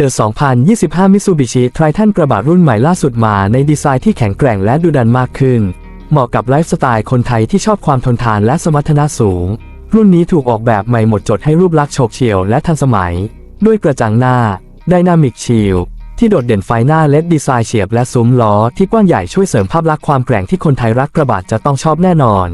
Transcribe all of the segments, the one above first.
The 2025 Mitsubishi Triton กระบะรุ่นใหม่ล่าสุดมาในดีไซน์ที่แข็งแกร่งและดุดันมากขึ้น เหมาะกับไลฟ์สไตล์คนไทยที่ชอบความทนทานและสมรรถนะสูง รุ่นนี้ถูกออกแบบใหม่หมดจดให้รูปลักษณ์โฉบเฉี่ยวและทันสมัย ด้วยกระจังหน้า Dynamic Shield ที่โดดเด่นไฟหน้าเลดดีไซน์เฉียบและซุ้มล้อที่กว้างใหญ่ช่วยเสริมภาพลักษณ์ความแกร่งที่คนไทยรักกระบะจะต้องชอบแน่นอน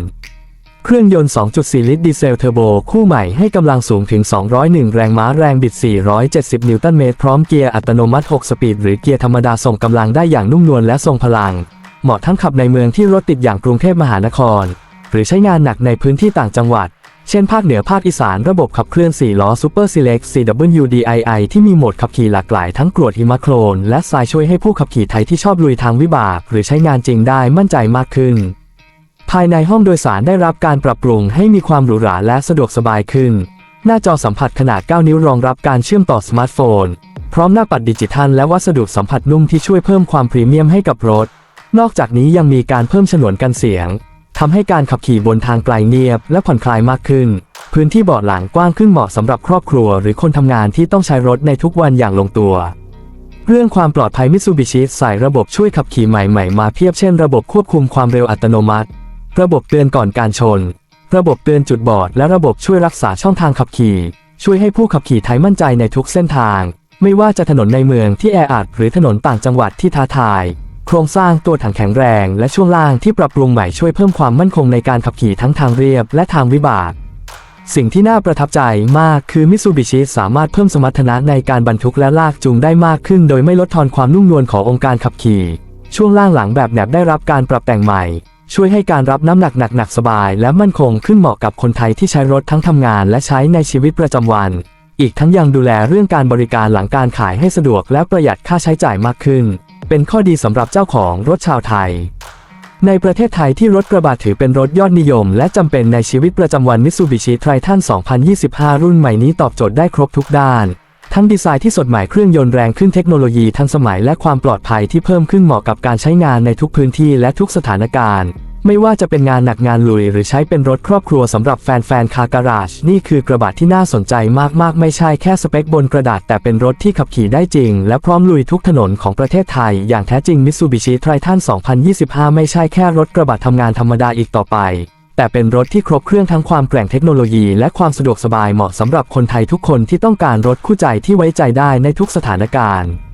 เครื่องยนต์ 2.4 ลิตรดีเซลเทอร์โบ คู่ใหม่ให้กำลังสูงถึง 201 แรงม้าแรงบิด 470 นิวตันเมตร พร้อมเกียร์อัตโนมัติ 6 สปีด หรือเกียร์ธรรมดาส่งกำลังได้อย่างนุ่มนวลและทรงพลัง เหมาะทั้งขับในเมืองที่รถติดอย่างกรุงเทพมหานคร หรือใช้งานหนักในพื้นที่ต่างจังหวัด เช่นภาคเหนือภาคอีสานระบบขับเคลื่อน 4 ล้อ Super Select CWDII ที่มีโหมดขับขี่หลากหลายทั้งกรวดหิมะโคลน และทรายช่วยให้ผู้ขับขี่ไทยที่ชอบลุยทางวิบาก หรือใช้งานจริงได้มั่นใจมากขึ้น ภายในห้องโดยสารได้รับการปรับปรุงให้มีความหรูหราและสะดวกสบายขึ้น หน้าจอสัมผัสขนาด 9 นิ้วรองรับการเชื่อมต่อสมาร์ทโฟน พร้อมหน้าปัดดิจิทัลและวัสดุสัมผัสนุ่มที่ช่วยเพิ่มความพรีเมียมให้กับรถ นอกจากนี้ยังมีการเพิ่มฉนวนกันเสียงทำให้การขับขี่บนทางไกลเงียบและผ่อนคลายมากขึ้น พื้นที่เบาะหลังกว้างขึ้นเหมาะสำหรับครอบครัว หรือคนทำงานที่ต้องใช้รถในทุกวันอย่างลงตัวเรื่องความปลอดภัยมิ t ซูบิชิใส่ระบบช่วยขับขี่ใหม่ๆ มาเพียบเช่นระบบควบคุมความเร็วอัตโนมัติ ระบบเตือนก่อนการชน ระบบเตือนจุดบอด และระบบช่วยรักษาช่องทางขับขี่ ช่วยให้ผู้ขับขี่ไทยมั่นใจในทุกเส้นทาง ไม่ว่าจะถนนในเมืองที่แออัดหรือถนนต่างจังหวัดที่ท้าทาย โครงสร้างตัวถังแข็งแรง และช่วงล่างที่ปรับปรุงใหม่ช่วยเพิ่มความมั่นคงในการขับขี่ทั้งทางเรียบและทางวิบากสิ่งที่น่าประทับใจมากคือมิ t ซูบิชิสามารถเพิ่มสมรรถนะในการบรรทุกและลากจูงได้มากขึ้น โดยไม่ลดทอนความนุ่มนวลขององค์การขับขี่ ช่วงล่างหลังแบบแหนบได้รับการปรับแต่งใหม่ ช่วยให้การรับน้ำหนักหนักๆสบาย และมั่นคงขึ้นเหมาะกับคนไทยที่ใช้รถทั้งทำงานและใช้ในชีวิตประจำวัน อีกทั้งยังดูแลเรื่องการบริการหลังการขายให้สะดวกและประหยัดค่าใช้จ่ายมากขึ้น เป็นข้อดีสำหรับเจ้าของรถชาวไทย ในประเทศไทยที่รถกระบะถือเป็นรถยอดนิยม และจำเป็นในชีวิตประจำวัน Mitsubishi Triton 2025 รุ่นใหม่นี้ตอบโจทย์ได้ครบทุกด้านทั้งดีไซน์ที่สดใหม่เครื่องยนต์แรงขึ้นเทคโนโลยีทันสมัยและความปลอดภัยที่เพิ่มขึ้นเหมาะกับการใช้งานในทุกพื้นที่และทุกสถานการณ์ ไม่ว่าจะเป็นงานหนักงานลุยหรือใช้เป็นรถครอบครัวสำหรับแฟนๆคาการาช นี่คือกระบะที่น่าสนใจมากๆ ไม่ใช่แค่สเปคบนกระดาษ แต่เป็นรถที่ขับขี่ได้จริง และพร้อมลุยทุกถนนของประเทศไทย อย่างแท้จริง Mitsubishi Triton 2025 ไม่ใช่แค่รถกระบะทำงานธรรมดาอีกต่อไป แต่เป็นรถที่ครบเครื่องทั้งความแกร่งเทคโนโลยี และความสะดวกสบายเหมาะสำหรับคนไทยทุกคนที่ต้องการรถคู่ใจที่ไว้ใจได้ในทุกสถานการณ์